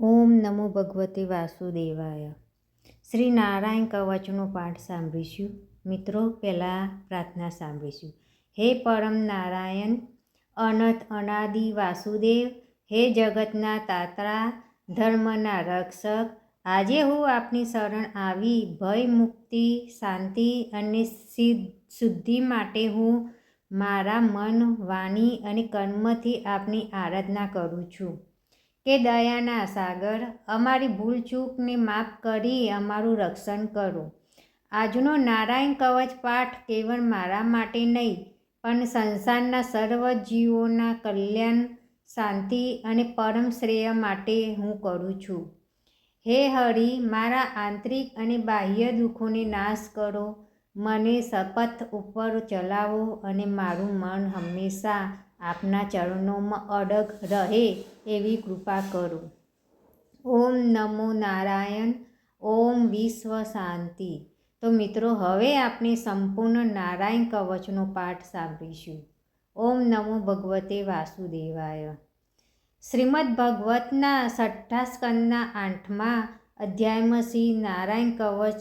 ઓમ નમો ભગવતે વાસુદેવાય. શ્રી નારાયણ કવચનો પાઠ સાંભળીશું. મિત્રો, પહેલાં પ્રાર્થના સાંભળીશું. હે પરમ નારાયણ, અનંત અનાદિ વાસુદેવ, હે જગતના તાતરા, ધર્મના રક્ષક, આજે હું આપની શરણ આવી ભય મુક્તિ, શાંતિ અને સિદ્ધ શુદ્ધિ માટે હું મારા મન, વાણી અને કર્મથી આપની આરાધના કરું છું. કે દયાના સાગર, અમારી ભૂલચૂકને માફ કરી અમારું રક્ષણ કરો. આજનો નારાયણ કવચ પાઠ કેવળ મારા માટે નહીં, પણ સંસારના સર્વ જીવોના કલ્યાણ, શાંતિ અને પરમ શ્રેય માટે હું કરું છું. હે હરિ, મારા આંતરિક અને બાહ્ય દુઃખોને નાશ કરો. મને શપથ ઉપર ચલાવો અને મારું મન હંમેશા આપના ચરણોમાં અડગ રહે એવી કૃપા કરો. ઓમ નમો નારાયણ, ઓમ વિશ્વ શાંતિ. તો મિત્રો, હવે આપણે સંપૂર્ણ નારાયણ કવચનો પાઠ સાંભળીશું. ઓમ નમો ભગવતે વાસુદેવાય. શ્રીમદ ભગવતના છઠ્ઠા સ્કંદના આઠમા અધ્યાયમાં શ્રી નારાયણ કવચ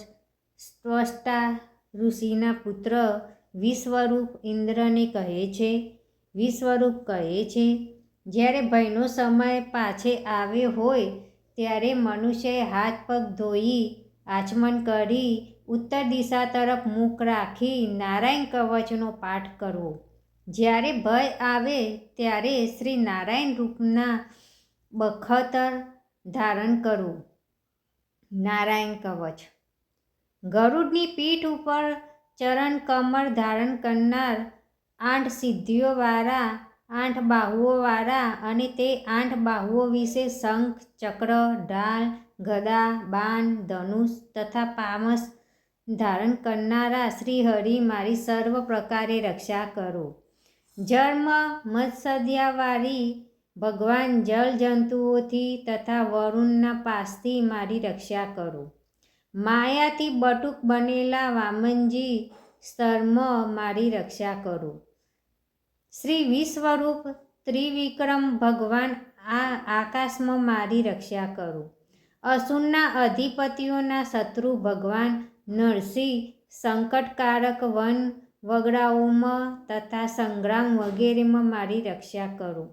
સ્પષ્ટા ઋષિના પુત્ર વિશ્વરૂપ ઇન્દ્રને કહે છે વિશ્વરૂપ કહે છે, જ્યારે ભયનો સમય પાછે આવ્યો હોય, ત્યારે મનુષ્યએ હાથ પગ ધોઈ, આચમન કરી, ઉત્તર દિશા તરફ મુખ રાખી નારાયણ કવચનો પાઠ કરવો. જ્યારે ભય આવે, ત્યારે શ્રી નારાયણ રૂપના બખતર ધારણ કરવું. નારાયણ કવચ. ગરુડની પીઠ ઉપર ચરણ કમર ધારણ કરનાર આઠ સિદ્ધિઓવાળા આઠ બાહુઓવાળા અને તે આઠ બાહુઓ વિશે શંખ, ચક્ર, ઢાલ, ગદા, બાણ, ધનુષ તથા પામસ ધારણ કરનારા શ્રી હરિ મારી સર્વ પ્રકારે રક્ષા કરો. જન્મ મત્સદ્યાવાળી ભગવાન જળ જંતુઓથી તથા વરુણના પાસથી મારી રક્ષા કરો. માયાથી બટુક બનેલા વામનજી સ્તર્મ મારી રક્ષા કરો. શ્રી વિશ્વરૂપ ત્રિવિક્રમ ભગવાન આ આકાશમાં મારી રક્ષા કરો. અસુરના અધિપતિઓના શત્રુ ભગવાન નરસિંહ, સંકટકારક વન વગડાઓમાં તથા સંગ્રામ વગેરેમાં મારી રક્ષા કરો.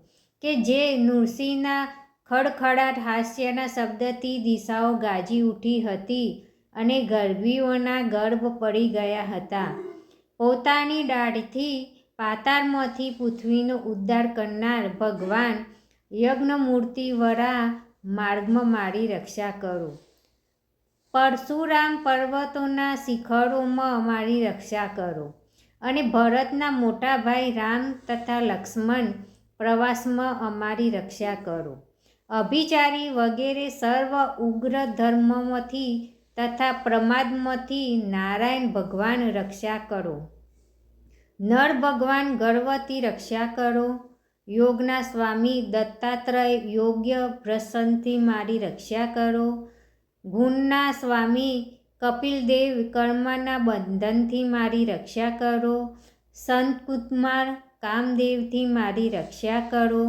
કે જે નૃસિંહના ખડખડાટ હાસ્યના શબ્દથી દિશાઓ ગાજી ઉઠી હતી અને ગરબીઓના ગર્ભ પડી ગયા હતા. પોતાની દાઢથી પાતાળમાંથી પૃથ્વીનો ઉદ્ધાર કરનાર ભગવાન યજ્ઞમૂર્તિ વરા માર્ગમાં મારી રક્ષા કરો. પરશુરામ પર્વતોના શિખરોમાં મારી રક્ષા કરો અને ભરતના મોટા ભાઈ રામ તથા લક્ષ્મણ પ્રવાસમાં અમારી રક્ષા કરો. અભિચારી વગેરે સર્વ ઉગ્ર ધર્મમાંથી તથા પ્રમાદમાંથી નારાયણ ભગવાન રક્ષા કરો. નર ભગવાન ગર્વથી રક્ષા કરો. યોગના સ્વામી દત્તાત્રય યોગ્ય પ્રસન્નથી મારી રક્ષા કરો. ગુણના સ્વામી કપિલદેવ કર્મના બંધનથી મારી રક્ષા કરો. સંત કુમાર કામદેવથી મારી રક્ષા કરો.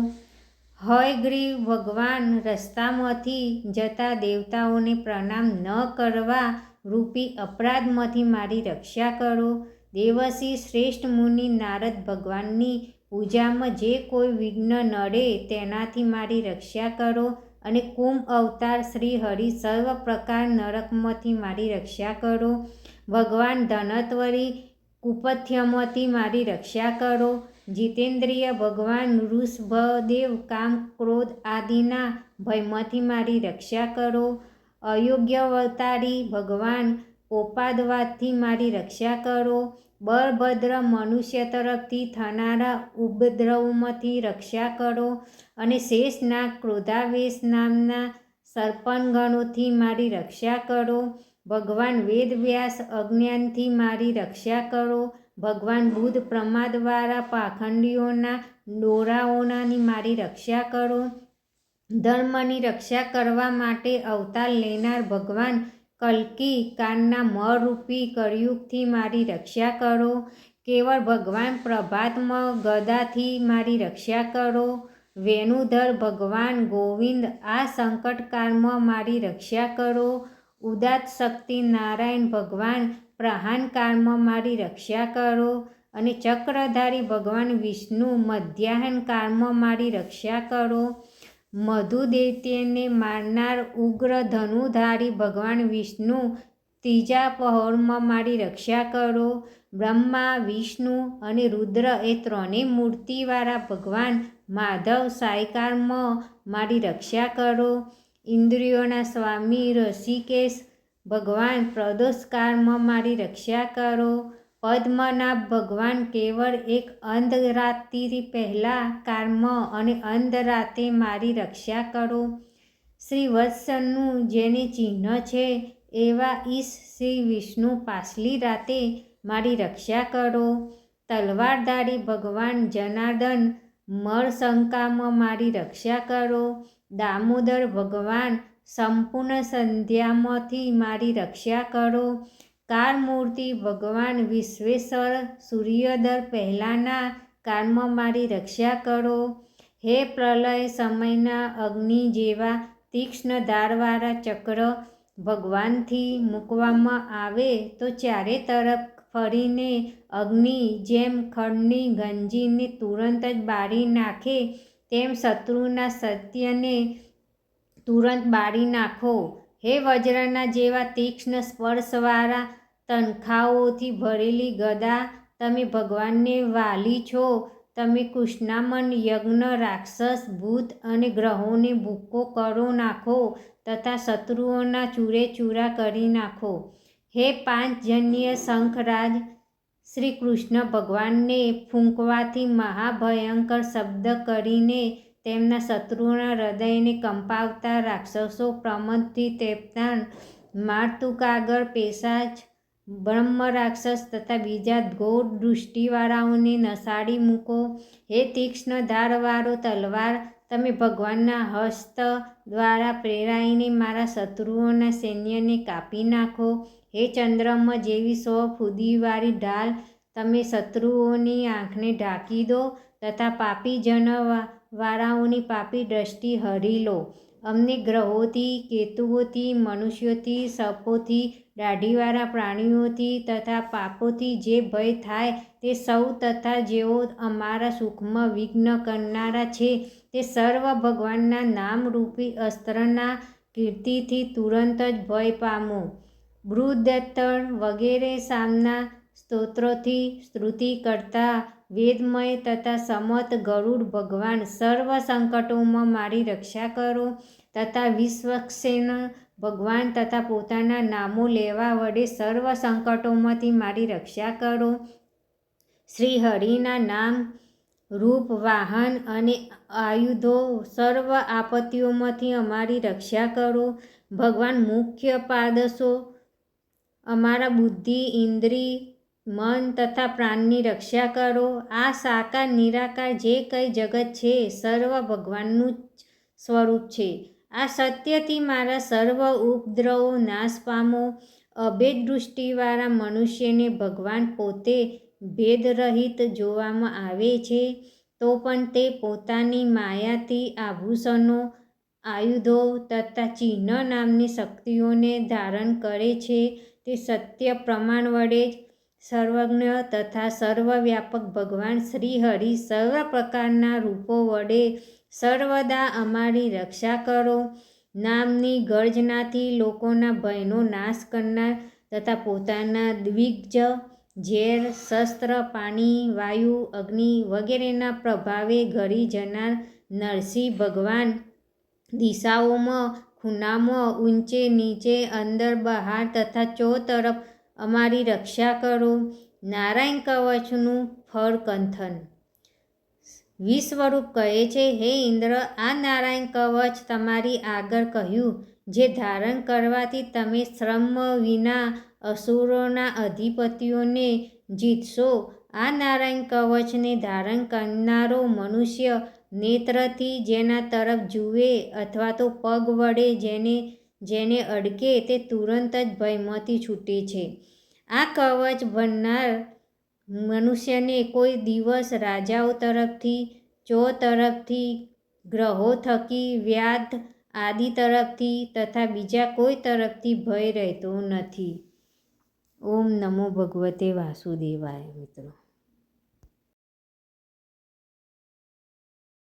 હયગ્રીવ ભગવાન રસ્તામાંથી જતા દેવતાઓને પ્રણામ ન કરવા રૂપી અપરાધમાંથી મારી રક્ષા કરો. દેવસી શ્રેષ્ઠ મુનિ નારદ ભગવાનની પૂજામાં જે કોઈ વિઘ્ન નડે તેનાથી મારી રક્ષા કરો અને કુંભ અવતાર શ્રી હરિ સર્વ પ્રકાર નરકમાંથી મારી રક્ષા કરો. ભગવાન ધનત્વરી કુપથ્યમાંથી મારી રક્ષા કરો. જીતેન્દ્રિય ભગવાન વૃષભદેવ કામ ક્રોધ આદિના ભયમાંથી મારી રક્ષા કરો. અયોગ્ય અવતારી ભગવાન ઓપાદવાદથી મારી રક્ષા કરો. બળભદ્ર મનુષ્ય તરફથી થનારા ઉપદ્રવમાંથી રક્ષા કરો અને શેષના ક્રોધાવેશ નામના સર્પણગણોથી મારી રક્ષા કરો. ભગવાન વેદવ્યાસ અજ્ઞાનથી મારી રક્ષા કરો. ભગવાન બુદ્ધ પ્રમાદવાળા પાખંડીઓના ડોરાઓનાની મારી રક્ષા કરો. ધર્મની રક્ષા કરવા માટે અવતાર લેનાર ભગવાન કલ્કી કાનના મરૂપી કળયુગથી મારી રક્ષા કરો. કેવળ ભગવાન પ્રભાતમાં ગદાથી મારી રક્ષા કરો. વેણુધર ભગવાન ગોવિંદ, આ સંકટકાળમાં મારી રક્ષા કરો. ઉદાત શક્તિ નારાયણ ભગવાન પ્રહાનકાળમાં મારી રક્ષા કરો. અને ચક્રધારી ભગવાન વિષ્ણુ, મધ્યાહન કાળમાં મારી રક્ષા કરો. મધુ દૈત્યને મારનાર ઉગ્ર ધનુધારી ભગવાન વિષ્ણુ ત્રીજા પહોળમાં મારી રક્ષા કરો. બ્રહ્મા, વિષ્ણુ અને રુદ્ર એ ત્રણેય મૂર્તિવાળા ભગવાન માધવ સાયકારમાં મારી રક્ષા કરો. ઇન્દ્રિયોના સ્વામી રસિકેશ ભગવાન પ્રદોષકારમાં મારી રક્ષા કરો. પદ્મનાભ ભગવાન કેવળ એક અંધરાત્રિ પહેલાં કાળમાં અને અંધ રાતે મારી રક્ષા કરો. શ્રી વત્સનું જેને ચિહ્ન છે, એવા ઈશ શ્રી વિષ્ણુ પાછલી રાતે મારી રક્ષા કરો. તલવારધારી ભગવાન જનાર્દન મળશંકામાં મારી રક્ષા કરો. દામોદર ભગવાન, સંપૂર્ણ સંધ્યામાંથી મારી રક્ષા કરો. કાળમૂર્તિ ભગવાન વિશ્વેશ્વર સૂર્યોદય પહેલાંના કાળમાં મારી રક્ષા કરો. હે પ્રલય સમયના અગ્નિ જેવા તીક્ષ્ણ ધારવાળા ચક્ર ભગવાનથી મૂકવામાં આવે તો ચારે તરફ ફરીને અગ્નિ જેમ ખડની ગંજીને તુરંત જ બાળી નાખે, તેમ શત્રુના સત્યને તુરંત બાળી નાખો. હે વજ્રના જેવા તીક્ષ્ણ સ્પર્શવાળા તનખાઓથી ભરેલી ગદા, તમે ભગવાનને વાલી છો. તમે કૃષ્ણામન યજ્ઞ રાક્ષસ, ભૂત અને ગ્રહોને ભૂક્કો કરો નાખો તથા શત્રુઓના ચૂરે ચૂરા કરી નાખો. હે પાંચજન્ય શંખરાજ શ્રી કૃષ્ણ ભગવાનને ફૂંકવાથી મહાભયંકર શબ્દ કરીને તેમના શત્રુઓના હૃદયને કંપાવતા રાક્ષસો પ્રમદથી તેપતા મારતુકાગર પેશાચ બ્રહ્મ રાક્ષસ તથા બીજા ઘોર દૃષ્ટિવાળાઓને નસાડી મૂકો. હે તીક્ષ્ણ ધારવાળો તલવાર, તમે ભગવાનના હસ્ત દ્વારા પ્રેરાઈને મારા શત્રુઓના સૈન્યને કાપી નાખો. હે ચંદ્રમ જેવી સો ફૂદીવાળી ઢાલ, તમે શત્રુઓની આંખને ઢાંકી દો તથા પાપી જનવાળાઓની પાપી દ્રષ્ટિ હરી લો. અમને ગ્રહોથી, કેતુઓથી, મનુષ્યોથી સપોથી દાઢીવાળા પ્રાણીઓથી તથા પાપોથી જે ભય થાય તે સૌ તથા જેઓ અમારા સુખમાં વિઘ્ન કરનારા છે તે સર્વ ભગવાનના નામરૂપી અસ્ત્રના કીર્તિથી તુરંત જ ભય પામો. બૃહદત્તળ વગેરે સામના સ્તોત્રોથી સ્તુતિ કરતા વેદમય તથા સમત ગરુડ ભગવાન સર્વ સંકટોમાં મારી રક્ષા કરો તથા વિશ્વક્ષેન ભગવાન તથા પોતાના નામો લેવા વડે સર્વ સંકટોમાંથી મારી રક્ષા કરો. શ્રી હરિના નામ, રૂપ, વાહન અને આયુધો સર્વ આપત્તિઓમાંથી અમારી રક્ષા કરો. ભગવાન મુખ્ય પાદશો અમારા બુદ્ધિ, ઇન્દ્રિય મન તથા પ્રાણની રક્ષા કરો. આ સાકાર, નિરાકાર જે કંઈ જગત છે સર્વ ભગવાનનું સ્વરૂપ છે. આ સત્યથી મારા સર્વ ઉપદ્રવો, નાશ પામો અભેદ દૃષ્ટિવાળા મનુષ્યને ભગવાન પોતે ભેદરહિત જોવામાં આવે છે, તો પણ તે પોતાની માયાથી આભૂષણો, આયુધો તથા ચિહ્ન નામની શક્તિઓને ધારણ કરે છે. તે સત્ય પ્રમાણ વડે જ સર્વજ્ઞ તથા સર્વવ્યાપક ભગવાન શ્રી હરિ સર્વ પ્રકારના રૂપો વડે સર્વદા અમારી રક્ષા કરો. નામની ગર્જનાથી લોકોના ભયનો નાશ કરનાર તથા પોતાના દ્વિજ ઝેર, શસ્ત્ર, પાણી, વાયુ, અગ્નિ વગેરેના પ્રભાવે ઘરી જનાર નરસિંહ ભગવાન. દિશાઓમાં ખૂણામાં ઊંચે નીચે અંદર બહાર તથા ચો તરફ અમારી રક્ષા કરો. નારાયણ કવચનું ફળ કંથન વિસ્વરૂપ કહે છે, હે ઇન્દ્ર, આ નારાયણ કવચ તમારી આગળ કહ્યું, જે ધારણ કરવાથી તમે શ્રમ વિના અસુરોના અધિપતિઓને જીતશો. આ નારાયણ કવચને ધારણ કરનારો મનુષ્ય નેત્રથી જેના તરફ જુએ અથવા તો પગ વડે જેને જેને અડકે તે તુરંત જ ભયમાંથી છૂટે છે. આ કવચ ભરનાર મનુષ્યને કોઈ દિવસ રાજાઓ તરફથી, ચો તરફથી, ગ્રહો થકી, વ્યાધ આદિ તરફથી તથા બીજા કોઈ તરફથી ભય રહેતો નથી. ઓમ નમો ભગવતે વાસુદેવાય મિત્રો.